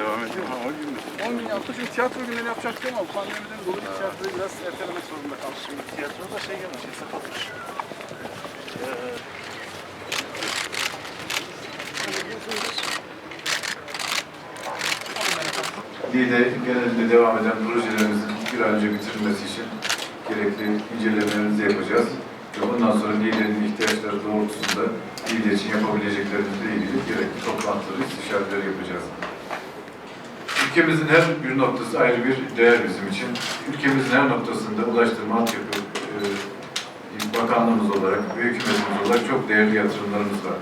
devam ediyor ama 10 gün. 10 gün yaptı çünkü tiyatro günleri yapacaktı ama pandemiden dolayı tiyatroyu biraz ertelemek zorunda kaldık. Şimdi tiyatroda şey gelmiş, sapatmış. Lide genelinde devam eden projelerimizin bir an önce bitirilmesi için gerekli incelemelerimizi yapacağız. Ve bundan sonra Lide'nin ihtiyaçları doğrultusunda Lide için yapabileceklerimizle ilgili gerekli toplantıları, istişareler yapacağız. Ülkemizin her bir noktası ayrı bir değer bizim için. Ülkemizin her noktasında ulaştırma altyapı e, bakanlığımız olarak ve hükümetimiz olarak çok değerli yatırımlarımız var.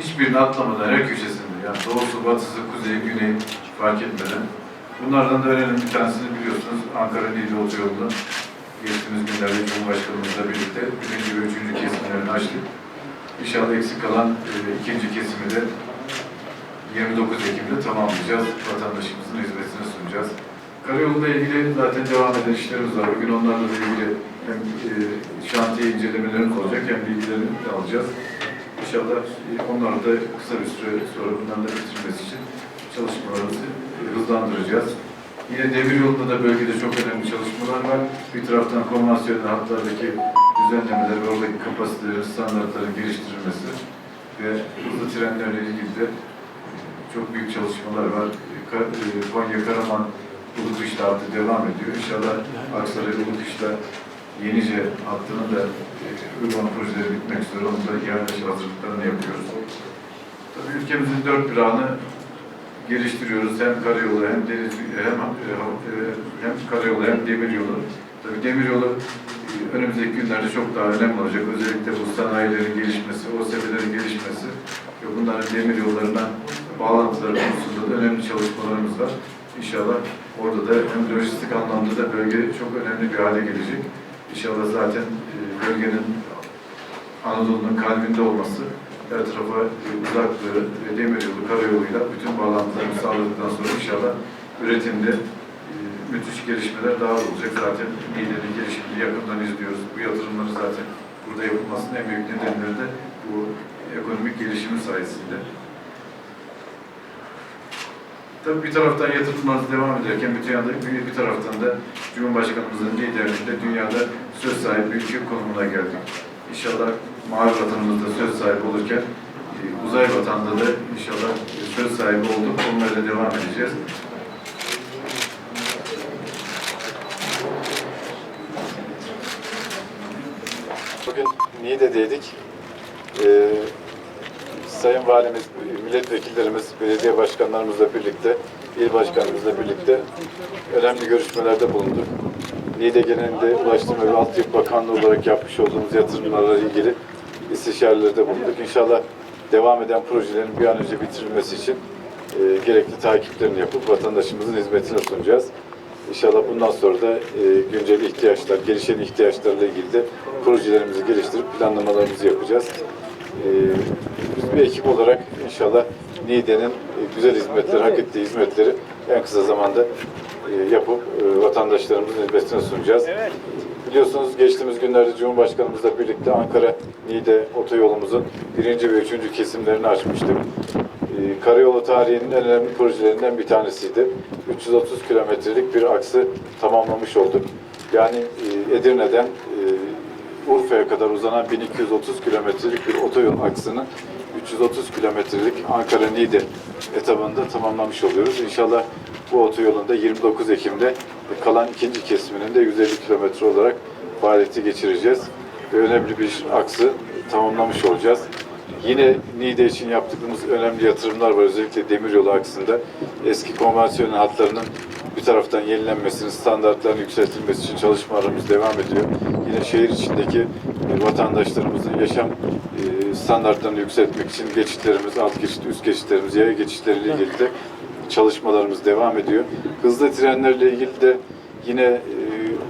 Hiçbirini atlamadan her köşesinde, yani doğusu, batısı, kuzeyi, güneyi fark etmeden. Bunlardan da önemli bir tanesini biliyorsunuz. Ankara Niğde Otoyolu'nun geçtiğimiz günlerde Cumhurbaşkanımızla birlikte birinci ve üçüncü kesimlerini açtık. İnşallah eksik kalan e, ikinci kesimi de 29 Ekim'de tamamlayacağız. Vatandaşımızın hizmetine sunacağız. Karayoluyla ilgili zaten devam eden işlerimiz var. Bugün onlarla ilgili hem e, şantiye incelemelerimiz olacak hem bilgilerini de alacağız. İnşallah e, onları da kısa bir süre sonra bundan da bitirmesi için çalışmalarımızı hızlandıracağız. Yine demir yolunda da bölgede çok önemli çalışmalar var. Bir taraftan konvansiyonel hatlardaki düzenlemeler ve oradaki kapasitelerin, standartların geliştirilmesi ve hızlı trenlerle ilgili de çok büyük çalışmalar var. E, Konya Karaman Ulukışla hattı devam ediyor. İnşallah Aksaray Ulukışla Yenice hattının da e, uygulama projeleri bitmek üzere. Onun da ihale hazırlıklarını yapıyoruz. Tabii ülkemizin dört bir anı geliştiriyoruz. Hem karayolu hem deniz hem e, e, hem karayolu hem demiryolu. Tabii demiryolu önümüzdeki günlerde çok daha önemli olacak. Özellikle bu sanayilerin gelişmesi, OSB'lerin gelişmesi ve bunların demiryollarına bağlantıları konusunda da önemli çalışmalarımız var. İnşallah orada da hem lojistik anlamda da bölge çok önemli bir hale gelecek. İnşallah zaten e, bölgenin Anadolu'nun kalbinde olması her tarafa e, uzaklığı ve demiryolu, karayoluyla bütün bağlantıları sağladıktan sonra inşallah üretimde e, müthiş gelişmeler daha da olacak. Zaten Niğde'nin gelişimini yakından izliyoruz. Bu yatırımları zaten burada yapılmasının en büyük nedenleri de bu ekonomik gelişimin sayesinde. Tabii bir taraftan yatırımlarımız devam ederken bir, yanda, bir, bir taraftan da Cumhurbaşkanımızın liderliğinde dünyada söz sahibi bir ülke konumuna geldik. İnşallah mavi vatanımızda söz sahibi olurken e, uzay vatanda da inşallah söz sahibi olduk. Onlarla devam edeceğiz. Bugün Niğde'deydik. Ee, Sayın Valimiz, milletvekillerimiz, belediye başkanlarımızla birlikte, il başkanımızla birlikte önemli görüşmelerde bulunduk. Niğde genelinde Ulaştırma ve Altyapı Bakanlığı olarak yapmış olduğumuz yatırımlarla ilgili istişarelerde bulunduk. İnşallah devam eden projelerin bir an önce bitirilmesi için e, gerekli takiplerini yapıp vatandaşımızın hizmetine sunacağız. İnşallah bundan sonra da e, güncel ihtiyaçlar, gelişen ihtiyaçlarla ilgili de projelerimizi geliştirip planlamalarımızı yapacağız. E, bir ekip olarak inşallah Niğde'nin e, güzel hizmetleri, hak ettiği hizmetleri en kısa zamanda e, yapıp e, vatandaşlarımızın hizmetine sunacağız. Biliyorsunuz geçtiğimiz günlerde Cumhurbaşkanımızla birlikte Ankara-Niğde otoyolumuzun birinci ve üçüncü kesimlerini açmıştık. Karayolu tarihinin en önemli projelerinden bir tanesiydi. 330 kilometrelik bir aksı tamamlamış olduk. Yani Edirne'den Urfa'ya kadar uzanan 1230 kilometrelik bir otoyol aksını 330 kilometrelik Ankara-Niğde etabında tamamlamış oluyoruz. İnşallah bu otoyolun da 29 Ekim'de kalan ikinci kesiminin de 150 kilometre olarak faaliyeti geçireceğiz. Ve önemli bir aksı tamamlamış olacağız. Yine Niğde için yaptığımız önemli yatırımlar var. Özellikle demiryolu aksında eski konvansiyonel hatlarının bir taraftan yenilenmesinin, standartların yükseltilmesi için çalışmalarımız devam ediyor. Yine şehir içindeki e, vatandaşlarımızın yaşam e, standartlarını yükseltmek için geçitlerimiz, alt geçit, üst geçitlerimiz, yaya geçitleriyle ilgili de çalışmalarımız devam ediyor. Hızlı trenlerle ilgili de yine e,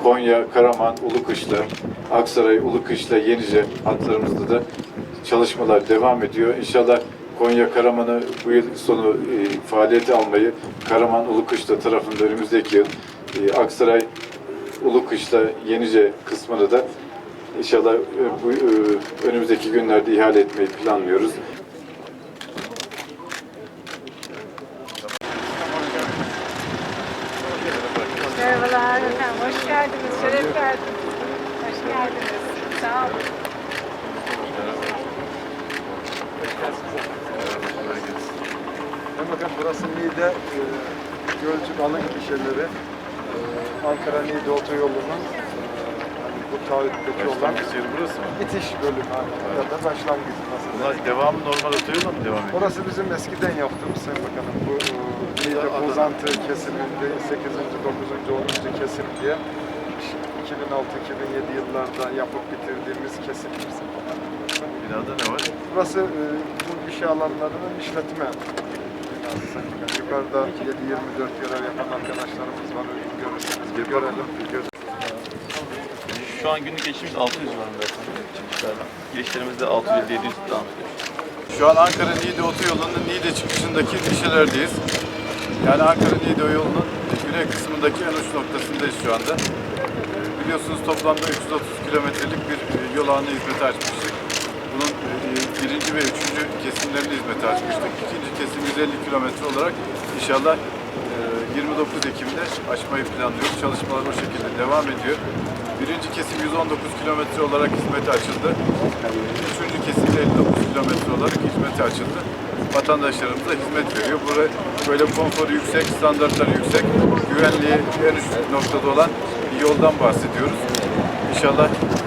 Konya, Karaman, Ulukışla, Aksaray, Ulukışla, Yenice hatlarımızda da çalışmalar devam ediyor. İnşallah Konya Karaman'ı bu yıl sonu e, faaliyete almayı Karaman Ulukışla tarafında önümüzdeki yıl e, Aksaray Ulukışla Yenice kısmını da inşallah e, bu e, önümüzdeki günlerde ihale etmeyi planlıyoruz. Merhabalar hoş geldiniz, şeref verdiniz. Hoş geldiniz, sağ olun. Burası Niğde e, Gölcük alın gişeleri e, Ankara Niğde otoyolunun e, hani bu taahhütteki olan Başlangıç yeri burası mı? bitiş bölümü hani, ya da başlangıç nasıl Bunlar devamı normal otoyola mı devam ediyor? Orası bizim eskiden yaptığımız Sayın Bakanım bu e, Niğde. Bozantı kesiminde 8. 9. 10. kesim diye 2006-2007 yıllarda yapıp bitirdiğimiz Bakanım. Binada ne var? Burası e, bu iş alanlarının işletme Bakanım. Yukarıda 7-24 görev yapan arkadaşlarımız var. Görürsünüz. Bir görelim. Bir görelim. Şu an günlük geçişimiz 600 civarında çıkışlardan. Girişlerimizde 600-700 devam ediyor. Şu an Ankara Niğde otoyolunun Niğde çıkışındaki gişelerdeyiz. Yani Ankara Niğde yolunun güney kısmındaki en uç noktasındayız şu anda. Biliyorsunuz toplamda 330 kilometrelik bir e, yol ağını hizmete açmıştık. Bunun e, birinci ve üçüncü kesimlerini hizmete açmıştık. İkinci kesim 150 kilometre olarak inşallah e, 29 Ekim'de açmayı planlıyoruz. Çalışmalar o şekilde devam ediyor. Birinci kesim 119 kilometre olarak hizmete açıldı. Üçüncü kesim de 59 kilometre olarak hizmete açıldı. Vatandaşlarımıza hizmet veriyor. Buraya böyle konforu yüksek, standartları yüksek, güvenliği en üst noktada olan bir yoldan bahsediyoruz. İnşallah e,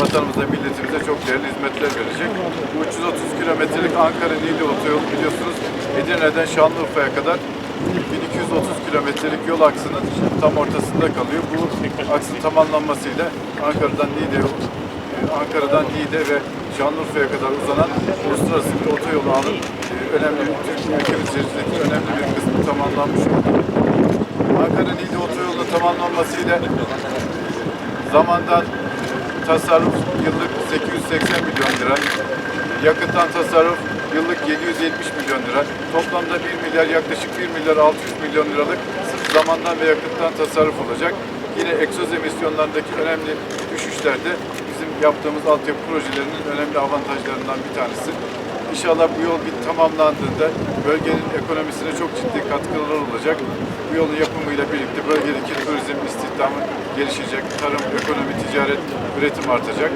vatanımıza, milletimize çok değerli hizmetler verecek. Bu 330 kilometrelik Ankara-Niğde otoyolu biliyorsunuz Edirne'den Şanlıurfa'ya kadar 1230 kilometrelik yol aksının tam ortasında kalıyor. Bu aksın tamamlanmasıyla Ankara'dan Niğde e, Ankara'dan Niğde ve Şanlıurfa'ya kadar uzanan uluslararası bir otoyolu alıp e, önemli ülkemiz içerisindeki önemli bir kısmı tamamlanmış oldu. Ankara-Niğde otoyolu tamamlanmasıyla zamandan tasarruf yıllık 880 milyon lira, yakıttan tasarruf yıllık 770 milyon lira, toplamda 1 milyar yaklaşık 1 milyar 600 milyon liralık sırf zamandan ve yakıttan tasarruf olacak. Yine egzoz emisyonlarındaki önemli düşüşlerde bizim yaptığımız altyapı projelerinin önemli avantajlarından bir tanesi. İnşallah bu yol bir tamamlandığında bölgenin ekonomisine çok ciddi katkıları olacak. Bu yolun yapımıyla birlikte bölgedeki turizm, istihdamı gelişecek, tarım, ekonomi, ticaret, üretim artacak.